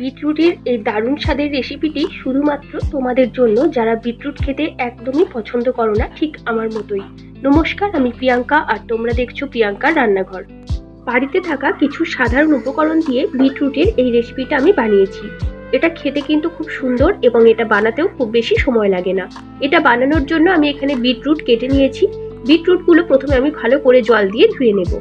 বিটরুটের এই দারুণ স্বাদের রেসিপিটি শুধুমাত্র তোমাদের জন্য, যারা বিটরুট খেতে একদমই পছন্দ করো না, ঠিক আমার মতোই। নমস্কার, আমি প্রিয়াঙ্কা, আর তোমরা দেখছ প্রিয়াঙ্কার রান্নাঘর। বাড়িতে থাকা কিছু সাধারণ উপকরণ দিয়ে বিটরুটের এই রেসিপিটা আমি বানিয়েছি। এটা খেতে কিন্তু খুব সুন্দর এবং এটা বানাতেও খুব বেশি সময় লাগে না। এটা বানানোর জন্য আমি এখানে বিটরুট কেটে নিয়েছি। বিটরুটগুলো প্রথমে আমি ভালো করে জল দিয়ে ধুয়ে নেব।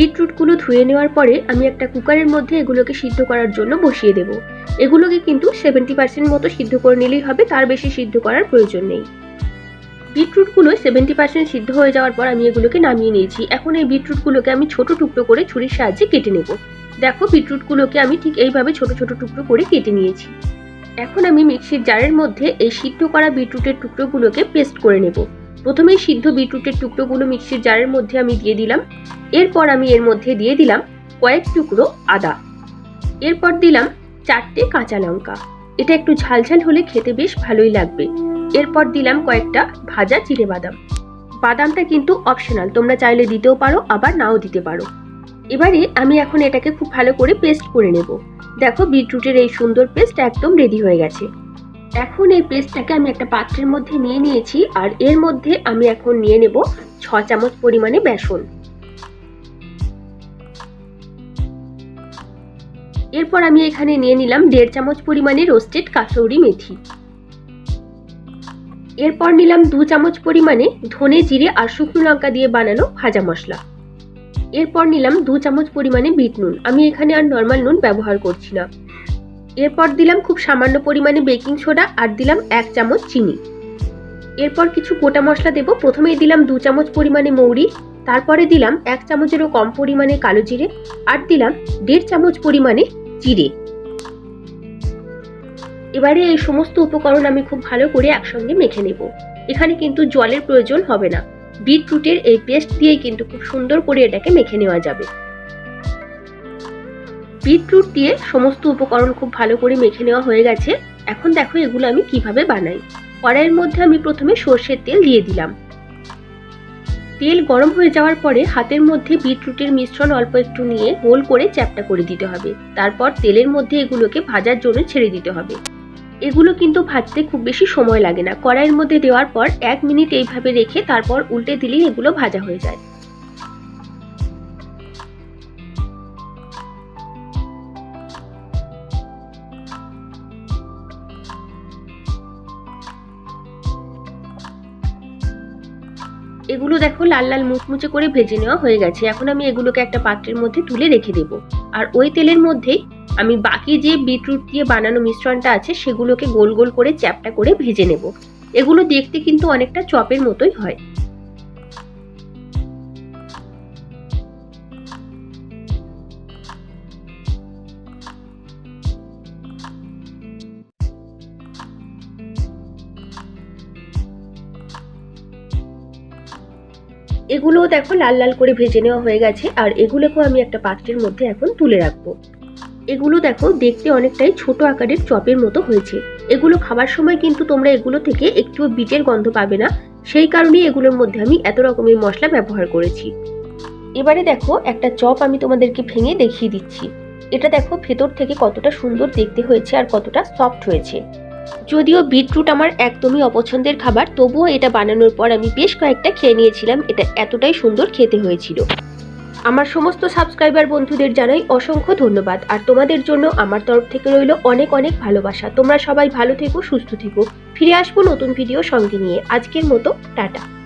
বিটরুটগুলো ধুয়ে নেওয়ার পরে আমি একটা কুকারের মধ্যে এগুলোকে সিদ্ধ করার জন্য বসিয়ে দেব। এগুলোকে কিন্তু সেভেন্টি পার্সেন্ট মতো সিদ্ধ করে নিলেই হবে, তার বেশি সিদ্ধ করার প্রয়োজন নেই। বিটরুটগুলো সেভেন্টি পার্সেন্ট সিদ্ধ হয়ে যাওয়ার পর আমি এগুলোকে নামিয়ে নিয়েছি। এখন এই বিটরুটগুলোকে আমি ছোট টুকরো করে ছুরির সাহায্যে কেটে নেব। দেখো, বিটরুটগুলোকে আমি ঠিক এইভাবে ছোট ছোট টুকরো করে কেটে নিয়েছি। এখন আমি মিক্সির জারের মধ্যে এই সিদ্ধ করা বিটরুটের টুকরোগুলোকে পেস্ট করে নেব। প্রথমেই সিদ্ধ বিটরুটের টুকরোগুলো মিক্সির জারের মধ্যে আমি দিয়ে দিলাম। এরপর আমি এর মধ্যে দিয়ে দিলাম কয়েক টুকরো আদা। এরপর দিলাম চারটে কাঁচা লঙ্কা। এটা একটু ঝালঝাল হলে খেতে বেশ ভালোই লাগবে। এরপর দিলাম কয়েকটা ভাজা চিড়ে বাদাম। বাদামটা কিন্তু অপশনাল তোমরা চাইলে দিতেও পারো, আবার নাও দিতে পারো। এবারে আমি এখন এটাকে খুব ভালো করে পেস্ট করে নেব। দেখো বিটরুটের এই সুন্দর পেস্ট একদম রেডি হয়ে গেছে। এখন এই পেস্টটাকে আমি একটা পাত্রের মধ্যে নিয়ে নিয়েছি, আর এর মধ্যে আমি এখন নিয়ে নেব ছ চামচ পরিমাণে বেসন। এরপর আমি এখানে নিয়ে নিলাম দেড় চামচ পরিমাণে রোস্টেড কাসৌরি মেথি। এরপর নিলাম দু চামচ পরিমাণে ধনে জিরে আর শুকনো লঙ্কা দিয়ে বানানো ভাজা মশলা। এরপর নিলাম দু চামচ পরিমাণে বিট নুন। আমি এখানে আর নর্মাল নুন ব্যবহার করছি না। এরপর দিলাম খুব সামান্য পরিমাণে বেকিং সোডা আর দিলাম এক চামচ চিনি। এরপর কিছু গোটা মশলা দেব। প্রথমেই দিলাম দু চামচ পরিমাণে মৌরি, তারপরে দিলাম এক চামচেরও কম পরিমাণে কালো জিরে আর দিলাম দেড় চামচ পরিমাণে জিরে। এবারে এই সমস্ত উপকরণ আমি খুব ভালো করে একসঙ্গে মেখে নেব। এখানে কিন্তু জলের প্রয়োজন হবে না। বিটরুটের এই পেস্ট দিয়েই কিন্তু খুব সুন্দর করে এটাকে মেখে নেওয়া যাবে। বিটরুট দিয়ে সমস্ত উপকরণ খুব ভালো করে মেখে নেওয়া হয়ে গেছে। এখন দেখো এগুলো আমি কীভাবে বানাই। কড়াইয়ের মধ্যে আমি প্রথমে সর্ষের তেল দিয়ে দিলাম। তেল গরম হয়ে যাওয়ার পরে হাতের মধ্যে বিটরুটের মিশ্রণ অল্প একটু নিয়ে গোল করে চ্যাপটা করে দিতে হবে। তারপর তেলের মধ্যে এগুলোকে ভাজার জন্য ছেড়ে দিতে হবে। এগুলো কিন্তু ভাজতে খুব বেশি সময় লাগে না। কড়াইয়ের মধ্যে দেওয়ার পর এক মিনিট এইভাবে রেখে তারপর উল্টে দিলেই এগুলো ভাজা হয়ে যায়। এগুলো দেখো লাল লাল মুচমুচে করে ভেজে নেওয়া হয়ে গেছে। এখন আমি এগুলোকে একটা পাত্রের মধ্যে তুলে রেখে দেব। আর ওই তেলের মধ্যেই আমি বাকি যে বিটরুট দিয়ে বানানো মিশ্রণটা আছে, সেগুলোকে গোল গোল করে চ্যাপটা করে ভেজে নেব। এগুলো দেখতে কিন্তু অনেকটা চপের মতোই হয়। এগুলোও দেখো লাল লাল করে ভেজে নেওয়া হয়ে গেছে, আর এগুলোকেও আমি একটা পাত্রের মধ্যে এখন তুলে রাখব। এগুলো দেখো দেখতে অনেকটাই ছোট আকারের চপের মতো হয়েছে। এগুলো খাবার সময় কিন্তু তোমরা এগুলো থেকে একটু বিটের গন্ধ পাবে না। সেই কারণেই এগুলোর মধ্যে আমি এত রকমের মশলা ব্যবহার করেছি। এবারে দেখো একটা চপ আমি তোমাদেরকে ভেঙে দেখিয়ে দিচ্ছি। এটা দেখো ভেতর থেকে কতটা সুন্দর দেখতে হয়েছে আর কতটা সফট হয়েছে। যদিও বিটরুট আমার একদমই অপছন্দের খাবার, তবুও এটা বানানোর পর আমি বেশ কয়েকটা খেয়ে নিয়েছিলাম, এটা এতটাই সুন্দর খেতে হয়েছিল। আমার সমস্ত সাবস্ক্রাইবার বন্ধুদের জানাই অসংখ্য ধন্যবাদ, আর তোমাদের জন্য আমার তরফ থেকে রইল অনেক অনেক ভালোবাসা। তোমরা সবাই ভালো থেকো, সুস্থ থেকো। ফিরে আসব নতুন ভিডিও সঙ্গে নিয়ে। আজকের মতো, টাটা।